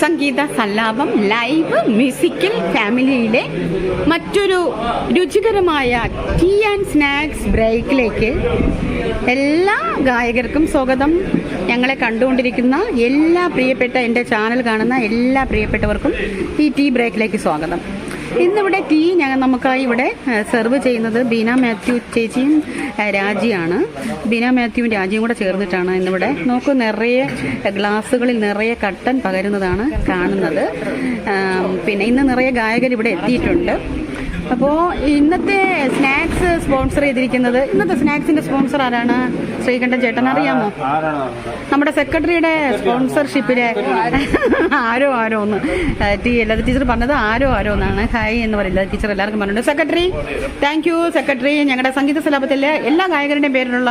സംഗീത Sallapam live musical ഫാമിലിയിലെ മറ്റൊരു രുചികരമായ ടീ ആൻഡ് സ്നാക്സ് ബ്രേക്കിലേക്ക് എല്ലാ ഗായകർക്കും സ്വാഗതം. ഞങ്ങളെ കണ്ടുകൊണ്ടിരിക്കുന്ന എല്ലാ പ്രിയപ്പെട്ട എന്റെ ചാനൽ കാണുന്ന എല്ലാ പ്രിയപ്പെട്ടവർക്കും ഈ ടീ ബ്രേക്കിലേക്ക് സ്വാഗതം. ഇന്നിവിടെ ടീ ഞങ്ങൾ നമുക്കായി ഇവിടെ സെർവ് ചെയ്യുന്നത് ബീന മാത്യു ചേച്ചിയും രാജിയാണ്. ബീന മാത്യുവും രാജിയും കൂടെ ചേർന്നിട്ടാണ് ഇന്നിവിടെ. നോക്കൂ നിറയെ ഗ്ലാസ്സുകളിൽ നിറയെ കട്ടൻ പകരുന്നതാണ് കാണുന്നത്. പിന്നെ ഇന്ന് നിറയെ ഗായകർ ഇവിടെ എത്തിയിട്ടുണ്ട്. അപ്പോൾ ഇന്നത്തെ സ്നാക്സ് സ്പോൺസർ ചെയ്തിരിക്കുന്നത് ഇന്നത്തെ സ്നാക്സിന്റെ സ്പോൺസർ ആരാണ്? ശ്രീകണ്ഠൻ ചേട്ടൻ അറിയാമോ? നമ്മുടെ സെക്രട്ടറിയുടെ സ്പോൺസർഷിപ്പിലെ ആരോ ആരോ ഒന്ന് ടി ലത ടീച്ചർ പറഞ്ഞത് ആരോ ആരോ എന്നാണ്. ഹായ് എന്ന് പറയില്ല. ടീച്ചർ എല്ലാവർക്കും പറഞ്ഞിട്ടുണ്ട്. Secretary thank you secretary. ഞങ്ങളുടെ സംഗീത സ്ഥലത്തിലെ എല്ലാ ഗായകരുടെയും പേരിലുള്ള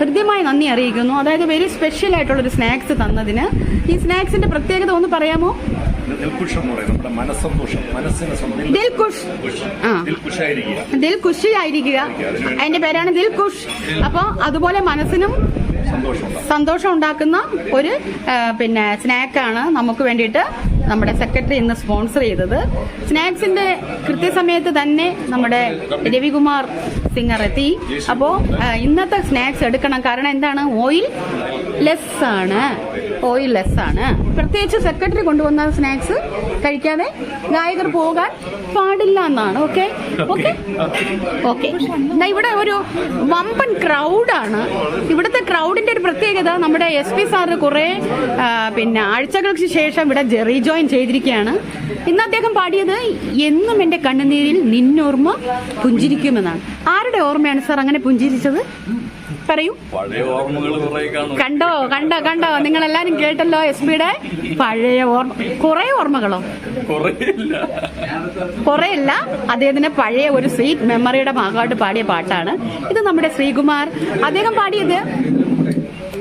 ഹൃദ്യമായി നന്ദി അറിയിക്കുന്നു. അതായത് വെരി സ്പെഷ്യൽ ആയിട്ടുള്ള ഒരു സ്നാക്സ് തന്നതിന്. ഈ സ്നാക്സിന്റെ പ്രത്യേകത ഒന്ന് പറയാമോ? പറയും നമ്മുടെ മനസ്സന്തോഷം മനസ്സിന് അതിന്റെ പേരാണ് ദിൽഖുഷ്. അപ്പൊ അപ്പോൾ അതുപോലെ മനസ്സിനും സന്തോഷം ഉണ്ടാക്കുന്ന ഒരു പിന്നെ സ്നാക്കാണ് നമുക്ക് വേണ്ടിയിട്ട് നമ്മുടെ സെക്രട്ടറി ഇന്ന് സ്പോൺസർ ചെയ്തത്. സ്നാക്സിന്റെ കൃത്യസമയത്ത് തന്നെ നമ്മുടെ രവികുമാർ സിംഗർ എത്തി. അപ്പോൾ ഇന്നത്തെ സ്നാക്സ് എടുക്കണം. കാരണം എന്താണ്? ഓയിൽ ലെസ് ആണ് ഓയിൽ ലെസ് ആണ് പ്രത്യേകിച്ച് സെക്രട്ടറി കൊണ്ടുവന്ന സ്നാക്സ് കഴിക്കാതെ ഗായകർ പോകാൻ പാടില്ല എന്നാണ് ഓക്കെ ഓക്കെ ഓക്കെ ഇവിടെ ഒരു വമ്പൻ ക്രൗഡാണ് ഇവിടുത്തെ ക്രൗഡിന്റെ ഒരു പ്രത്യേകത നമ്മുടെ എസ് പി സാറ് കുറെ പിന്നെ ആഴ്ചകൾക്ക് ശേഷം ഇവിടെ റീജോയിൻ ചെയ്തിരിക്കുകയാണ്. ഇന്ന് അദ്ദേഹം പാടിയത് എന്നും എന്റെ കണ്ണുനീരിൽ നിന്നോർമ്മ പുഞ്ചിരിക്കുമെന്നാണ്. ആരുടെ ഓർമ്മയാണ് സാർ അങ്ങനെ പുഞ്ചിരിച്ചത്? പറയൂ. കണ്ടോ കണ്ടോ കണ്ടോ? നിങ്ങൾ എല്ലാരും കേട്ടല്ലോ എസ് പിയുടെ പഴയ ഓർമ്മ. കുറെ ഓർമ്മകളോ? കുറെയല്ല അദ്ദേഹത്തിന് പഴയ ഒരു സ്വീറ്റ് മെമ്മറിയുടെ ഭാഗമായിട്ട് പാടിയ പാട്ടാണ്. ഇത് നമ്മുടെ ശ്രീകുമാർ. അദ്ദേഹം പാടിയത്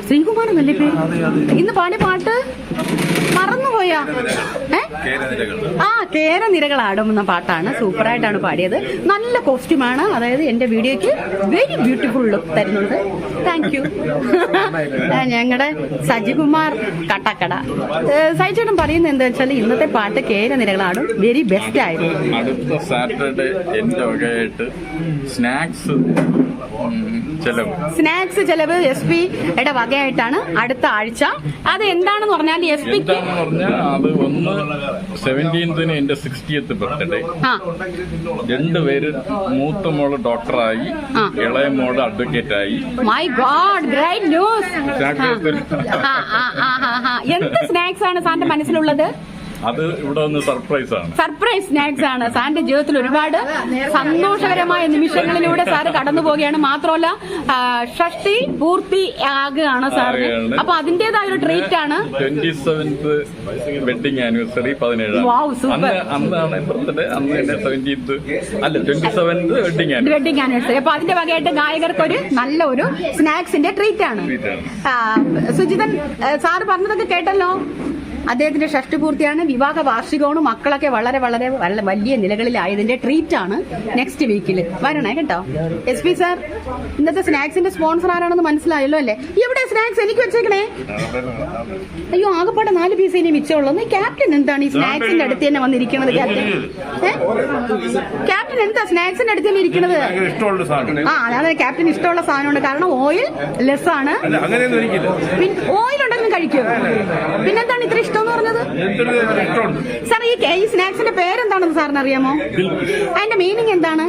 ശ്രീകുമാർ എന്നല്ലേ പേര് ഇന്ന് പാടിയ പാട്ട് മറന്നുപോയാ. ഏ? ആ കേരനിരകൾ ആടുന്ന പാട്ടാണ്. സൂപ്പറായിട്ടാണ് പാടിയത്. നല്ല കോസ്റ്റ്യൂമാണ് അതായത് എന്റെ വീഡിയോക്ക് വെരി ബ്യൂട്ടിഫുൾ ലുക്ക് തരുന്നുണ്ട്. താങ്ക് യു ഞങ്ങളുടെ സജികുമാർ കട്ടക്കട. സജിചേട്ടൻ പറയുന്നത് എന്താ വെച്ചാൽ ഇന്നത്തെ പാട്ട് കേരനിരകളാടും വെരി ബെസ്റ്റ് ആയിരുന്നു. അടുത്ത സാറ്റർഡേ എന്റെ വകയായിട്ട് സ്നാക്സ് ചെലവ്. സ്നാക്സ് ചെലവ് എസ് പിയുടെ വകയായിട്ടാണ് അടുത്ത ആഴ്ച. അത് എന്താണെന്ന് പറഞ്ഞാൽ എസ് പിക്ക് എന്താന്ന് പറഞ്ഞാൽ അത് ഒന്ന് സെവന്റീൻത്തിന് എന്റെ സിക്സ്റ്റിയത്ത് ബർത്ത്ഡേ ആ. രണ്ടുപേര് മൂത്ത മോൾ ഡോക്ടറായി ആ. ഇളയ മോൾ അഡ്വക്കേറ്റ് ആയി my God great news snacks എന്ത് സ്നാക്സ് ആണ് സാറിന്റെ മനസ്സിലുള്ളത്? അത് ഇവിടെ ഒന്ന് സർപ്രൈസ് ആണ്. സർപ്രൈസ് സ്നാക്സ് ആണ്. സാറിന്റെ ജീവിതത്തിൽ ഒരുപാട് സന്തോഷകരമായ നിമിഷങ്ങളിലൂടെ സാറ് കടന്നു പോവുകയാണ്. മാത്രമല്ല ഷഷ്ടി പൂർത്തി ആകുകയാണ് സാറിന്. ആകുകയാണ്. അപ്പൊ അതിന്റേതായ ഒരു ട്രീറ്റ് ആണ്. ട്വന്റി സെവൻത്ത് വെഡിങ് ആനിവേഴ്സറി പതിനേഴ്. അന്ന് അന്നാണ് ബർത്ത്ഡേ അന്ന് തന്നെ സെവന്റീൻത്ത് അല്ല twenty seventh wedding anniversary wedding anniversary അപ്പൊ അതിന്റെ വകയായിട്ട് ഗായകർക്ക് ഒരു നല്ല ഒരു സ്നാക്സിന്റെ ട്രീറ്റ് ആണ്. സുജിതൻ സാറ് പറഞ്ഞതൊക്കെ കേട്ടല്ലോ? അദ്ദേഹത്തിന്റെ ഷഷ്ടി പൂർത്തിയാണ്. വിവാഹ വാർഷികമാണ്. മക്കളൊക്കെ വളരെ വളരെ വലിയ നിലകളിലായതിന്റെ ട്രീറ്റ് ആണ് നെക്സ്റ്റ് വീക്കിൽ വരണേ കേട്ടോ. എസ് പി സാർ ഇന്നത്തെ സ്നാക്സിന്റെ സ്പോൺസർ ആരാണെന്ന് മനസ്സിലായല്ലോ അല്ലേ? ഇവിടെ സ്നാക്സ് എനിക്ക് വെച്ചേക്കണേ. അയ്യോ ആകെപ്പാടെ നാല് പീസ് ഇനി മിച്ചമുള്ളൂ. ക്യാപ്റ്റൻ എന്താണ് ഈ സ്നാക്സിന്റെ അടുത്ത് തന്നെ വന്നിരിക്കുന്നത് ക്യാപ്റ്റൻ ക്യാപ്റ്റൻ എന്താ സ്നാക്സിന്റെ അടുത്ത് തന്നെ ഇരിക്കുന്നത്? ആ അതാണ് ക്യാപ്റ്റൻ ഇഷ്ടമുള്ള സാധനമുണ്ട്. കാരണം ഓയിൽ ലെസ് ആണ്. ഓയിൽ ഉണ്ടെങ്കിലും കഴിക്കും. പിന്നെന്താണ് ഇത്ര ഇഷ്ടം എന്ന് പറഞ്ഞത്? സാർ ഈ ഈ സ്നാക്സിന്റെ പേരെന്താണെന്ന് സാറിന് അറിയാമോ അതിന്റെ മീനിങ് എന്താണ്?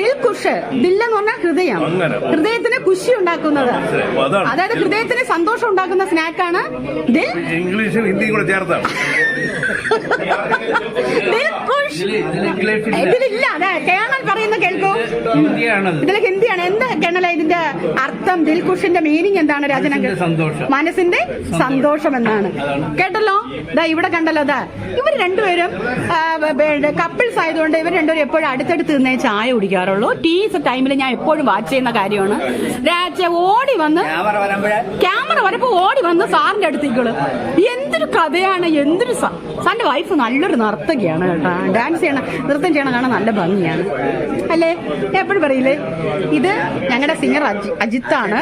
ദിൽ കുഷ് ദിൽ എന്ന് പറഞ്ഞാൽ ഹൃദയം ഹൃദയത്തിന് കുശി ഉണ്ടാക്കുന്നത്. അതായത് ഹൃദയത്തിന് സന്തോഷം ഉണ്ടാക്കുന്ന സ്നാക്കാണ് ദിൽ ഇംഗ്ലീഷും ഹിന്ദിയും കൂടെ ചേർത്താണ് ദിൽ കുഷ് ഇതിലില്ല. അതെ കേണൽ പറയുന്ന കേൾക്കൂ. ഇതിൽ ഹിന്ദിയാണ് എന്താ കേണല ഇതിന്റെ അർത്ഥം ദിൽഖുഷിന്റെ മീനിങ് എന്താണ്? രാജന മനസ്സിന്റെ സന്തോഷം. എന്നാണ്. കേട്ടല്ലോ? ഇതാ ഇവിടെ കണ്ടല്ലോ അതാ ഇവർ രണ്ടുപേരും കപ്പിൾസ് ആയതുകൊണ്ട് ഇവർ രണ്ടുപേരും എപ്പോഴും അടുത്തടുത്ത് നിന്നേ ചായ കുടിക്കാറുള്ളൂ. ടീസ് ടൈമിൽ ഞാൻ എപ്പോഴും വാച്ച് ചെയ്യുന്ന കാര്യമാണ്. രാജ ഓടി വന്ന് ക്യാമറ വരപ്പോ ഓടി വന്ന് സാറിന്റെ അടുത്തേക്കുള്ളു എന്തൊരു കഥയാണ് എന്തൊരു സാറിന്റെ വൈഫ് നല്ലൊരു നർത്തകിയാണ് കേട്ടോ. ഡാൻസ് ചെയ്യണ നൃത്തം ചെയ്യണം കാണാൻ നല്ല ഭംഗിയാണ്. അല്ലേ? എപ്പോഴും പറയില്ലേ? ഇത് ഞങ്ങളുടെ സിംഗർ അജിത്താണ്.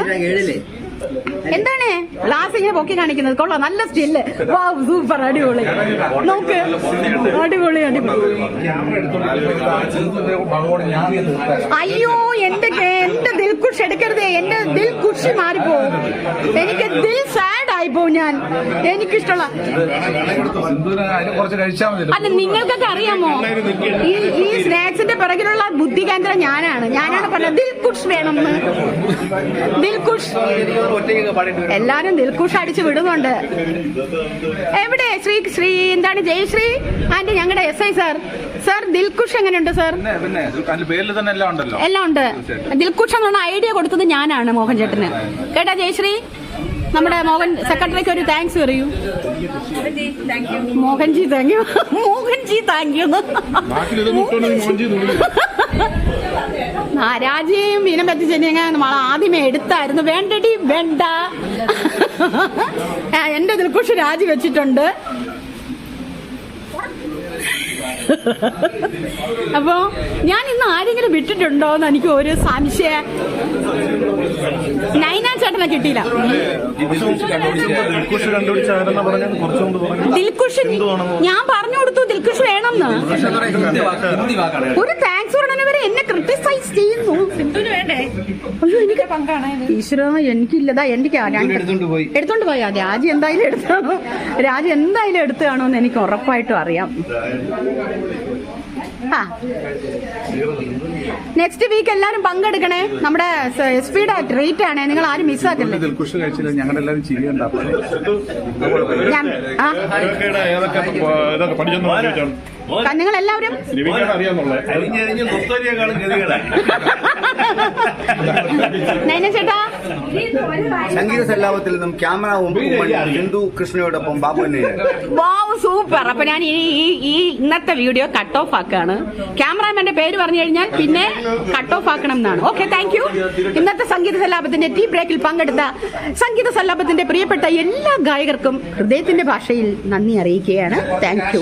എന്താണ്? ഗ്ലാസ് ഇങ്ങനെ പൊക്കി കാണിക്കുന്നത്. കൊള്ളാം നല്ല സ്റ്റില്ല് വാ സൂപ്പർ അടിപൊളി. നോക്ക്. അടിപൊളി അടിപൊളി. അയ്യോ എന്റെ എന്റെ ദിൽഖുഷ് എടുക്കരുതേ എന്റെ ദിൽ ഖുഷി മാറിപ്പോവും. എനിക്ക് ദിൽ സാഡ് ആയി ആയിപ്പോവും ഞാൻ. എനിക്കിഷ്ടമുള്ള അല്ല നിങ്ങൾക്കൊക്കെ അറിയാമോ? ഈ ഈ സ്നാക്സിന്റെ പിറകിലുള്ള ബുദ്ധി കേന്ദ്രം ഞാനാണ്. ഞാനാണ് പറഞ്ഞത് ദിൽകുഷ് വേണം ദിൽകുഷ് എല്ലാരും ദിൽകുഷ് അടിച്ച് വിടുന്നുണ്ട്. എവിടെ? ശ്രീ ശ്രീ എന്താണ്? ജയശ്രീ? ആന്റി ഞങ്ങളുടെ S I sir. Sir Dilkhush എങ്ങനെയുണ്ട് സാർ? എല്ലാം ഉണ്ട്. ദിൽഖുഷ് എന്നുള്ള ഐഡിയ കൊടുത്തത് ഞാനാണ് മോഹൻ ചേട്ടന്. കേട്ടാ ജയശ്രീ? നമ്മുടെ മോഹൻ സെക്രട്ടറിക്ക് ഒരു താങ്ക്സ് പറയൂ. Mohanji thank you Mohanji thank you രാജയും മീനം പറ്റിച്ചെന്നെ നമ്മൾ ആദ്യമേ എടുത്തായിരുന്നു. വേണ്ടടി വേണ്ട. എന്റെ ദിൽഖുഷ് രാജി വെച്ചിട്ടുണ്ട്. അപ്പോ ഞാൻ ഇന്ന് ആരെങ്കിലും വിട്ടിട്ടുണ്ടോ എന്ന് എനിക്ക് ഒരു സംശയ നൈന ചേട്ടനെ കിട്ടിയില്ല. ദിൽഖുഷ് ഞാൻ പറഞ്ഞു കൊടുത്തു ദിൽഖുഷ് വേണമെന്ന്. ഒരു താങ്ക്സ് ഉടനെ വരെ എന്നെ ക്രിട്ടിസൈസ് ചെയ്യുന്നു. അയ്യോ എനിക്ക് പങ്കാണ് ഈശ്വര എനിക്കില്ലതാ എനിക്ക് എടുത്തോണ്ട് പോയി. എടുത്തോണ്ട് പോയാ. രാജി എന്തായാലും എടുത്താണോ? രാജി എന്തായാലും എടുത്താണോന്ന് എനിക്ക് ഉറപ്പായിട്ടും അറിയാം. ആ. നെക്സ്റ്റ് വീക്ക് എല്ലാരും പങ്കെടുക്കണേ. നമ്മുടെ സ്പീഡ് റേറ്റ് ആണ്. നിങ്ങൾ ആരും എല്ലാവരും ചിരി ഞാൻ നിങ്ങൾ എല്ലാവരും ചേട്ടാ. സംഗീത സല്ലാപത്തിൽ നിന്നും ക്യാമറ ഹിന്ദു കൃഷ്ണയോടൊപ്പം ബാബു വാവ് സൂപ്പർ. അപ്പൊ ഞാൻ ഈ ഈ- ഈ ഇന്നത്തെ വീഡിയോ കട്ട് ഓഫ് ആക്കാണ് ക്യാമറാമാന്റെ പേര് പറഞ്ഞു കഴിഞ്ഞാൽ പിന്നെ കട്ട് ഓഫ് ആക്കണം എന്നാണ്. ഓക്കെ താങ്ക് യു ഇന്നത്തെ സംഗീത സല്ലാപത്തിന്റെ ടീ ബ്രേക്കിൽ പങ്കെടുത്ത സംഗീത സല്ലാപത്തിന്റെ പ്രിയപ്പെട്ട എല്ലാ ഗായകർക്കും ഹൃദയത്തിന്റെ ഭാഷയിൽ നന്ദി അറിയിക്കുകയാണ്. Thank you